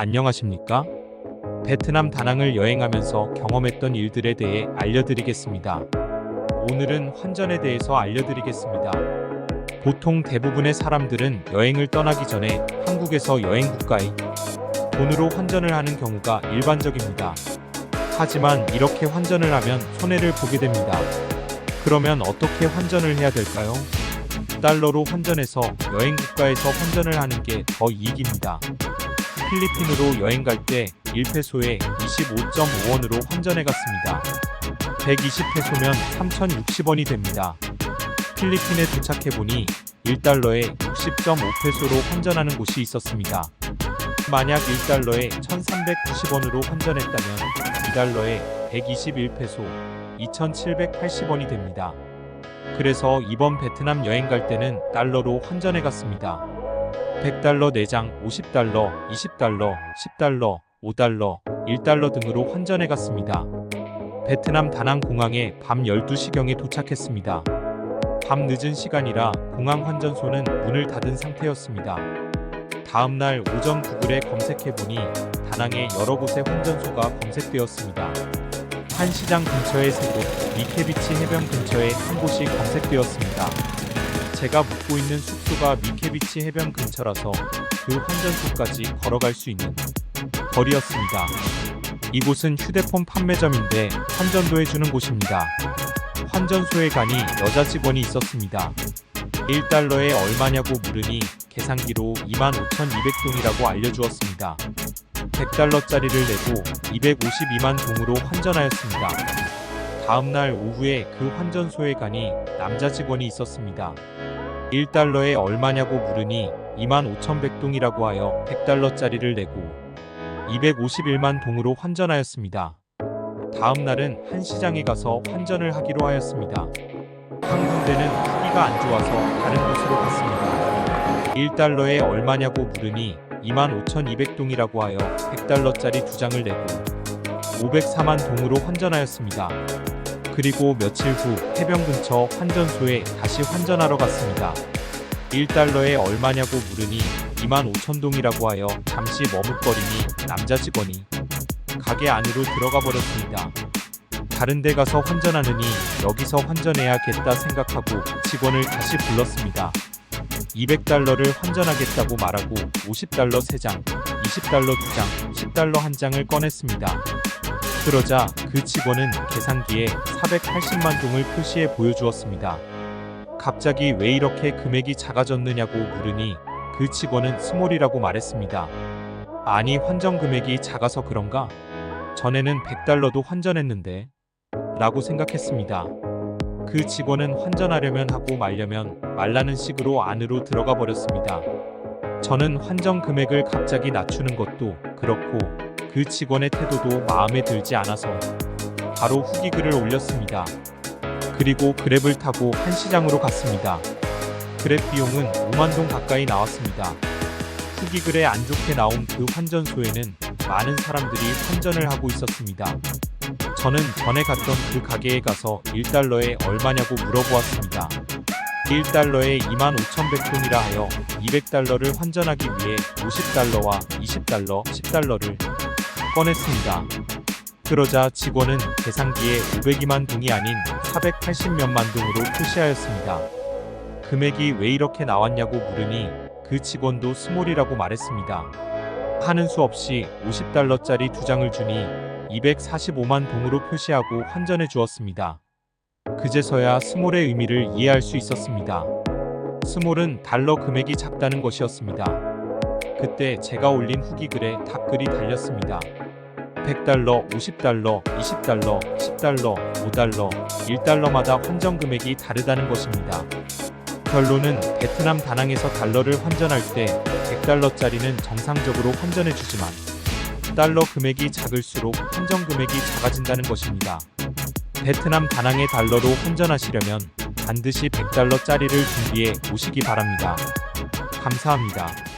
안녕하십니까? 베트남 다낭을 여행하면서 경험했던 일들에 대해 알려드리겠습니다. 오늘은 환전에 대해서 알려드리겠습니다. 보통 대부분의 사람들은 여행을 떠나기 전에 한국에서 여행 국가에 돈으로 환전을 하는 경우가 일반적입니다. 하지만 이렇게 환전을 하면 손해를 보게 됩니다. 그러면 어떻게 환전을 해야 될까요? 달러로 환전해서 여행 국가에서 환전을 하는 게 더 이익입니다. 필리핀으로 여행 갈 때 1페소에 25.5원으로 환전해 갔습니다. 120페소면 3,060원이 됩니다. 필리핀에 도착해 보니 1달러에 60.5페소로 환전하는 곳이 있었습니다. 만약 1달러에 1,390원으로 환전했다면 2달러에 121페소, 2,780원이 됩니다. 그래서 이번 베트남 여행 갈 때는 달러로 환전해 갔습니다. 100달러 4장, 50달러, 20달러, 10달러, 5달러, 1달러 등으로 환전해 갔습니다. 베트남 다낭 공항에 밤 12시경에 도착했습니다. 밤 늦은 시간이라 공항 환전소는 문을 닫은 상태였습니다. 다음 날 오전 구글에 검색해 보니 다낭에 여러 곳의 환전소가 검색되었습니다. 한 시장 근처에 세 곳, 미케비치 해변 근처에 한 곳이 검색되었습니다. 제가 묵고 있는 숙소가 미케비치 해변 근처라서 그 환전소까지 걸어갈 수 있는 거리였습니다. 이곳은 휴대폰 판매점인데 환전도 해주는 곳입니다. 환전소에 가니 여자 직원이 있었습니다. 1달러에 얼마냐고 물으니 계산기로 25,200동이라고 알려주었습니다. 100달러짜리를 내고 252만 동으로 환전하였습니다. 다음날 오후에 그 환전소에 가니 남자 직원이 있었습니다. 1달러에 얼마냐고 물으니 25,100동이라고 하여 100달러짜리를 내고 251만 동으로 환전하였습니다. 다음 날은 한 시장에 가서 환전을 하기로 하였습니다. 한 군데는 후기가 안 좋아서 다른 곳으로 갔습니다. 1달러에 얼마냐고 물으니 25,200동이라고 하여 100달러짜리 두 장을 내고 504만 동으로 환전하였습니다. 그리고 며칠 후 해변 근처 환전소에 다시 환전하러 갔습니다. 1달러에 얼마냐고 물으니 25,000동이라고 하여 잠시 머뭇거리니 남자 직원이 가게 안으로 들어가 버렸습니다. 다른 데 가서 환전하느니 여기서 환전해야겠다 생각하고 직원을 다시 불렀습니다. 200달러를 환전하겠다고 말하고 50달러 3장, 20달러 2장, 10달러 1장을 꺼냈습니다. 그러자 그 직원은 계산기에 480만 동을 표시해 보여주었습니다. 갑자기 왜 이렇게 금액이 작아졌느냐고 물으니 그 직원은 스몰이라고 말했습니다. 아니 환전 금액이 작아서 그런가? 전에는 100달러도 환전했는데 라고 생각했습니다. 그 직원은 환전하려면 하고 말려면 말라는 식으로 안으로 들어가 버렸습니다. 저는 환전 금액을 갑자기 낮추는 것도 그렇고 그 직원의 태도도 마음에 들지 않아서 바로 후기 글을 올렸습니다. 그리고 그랩을 타고 한 시장으로 갔습니다. 그랩 비용은 5만 동 가까이 나왔습니다. 후기 글에 안 좋게 나온 그 환전소에는 많은 사람들이 환전을 하고 있었습니다. 저는 전에 갔던 그 가게에 가서 1달러에 얼마냐고 물어보았습니다. 1달러에 25,100돈이라 하여 200달러를 환전하기 위해 50달러와 20달러, 10달러를 꺼냈습니다. 그러자 직원은 계산기에 502만 동이 아닌 480몇만 동으로 표시하였습니다. 금액이 왜 이렇게 나왔냐고 물으니 그 직원도 스몰이라고 말했습니다. 하는 수 없이 50달러짜리 두 장을 주니 245만 동으로 표시하고 환전해 주었습니다. 그제서야 스몰의 의미를 이해할 수 있었습니다. 스몰은 달러 금액이 작다는 것이었습니다. 그때 제가 올린 후기 글에 답글이 달렸습니다. 100달러, 50달러, 20달러, 10달러, 5달러, 1달러마다 환전 금액이 다르다는 것입니다. 결론은 베트남 다낭에서 달러를 환전할 때 100달러짜리는 정상적으로 환전해 주지만 달러 금액이 작을수록 환전 금액이 작아진다는 것입니다. 베트남 다낭의 달러로 환전하시려면 반드시 100달러짜리를 준비해 오시기 바랍니다. 감사합니다.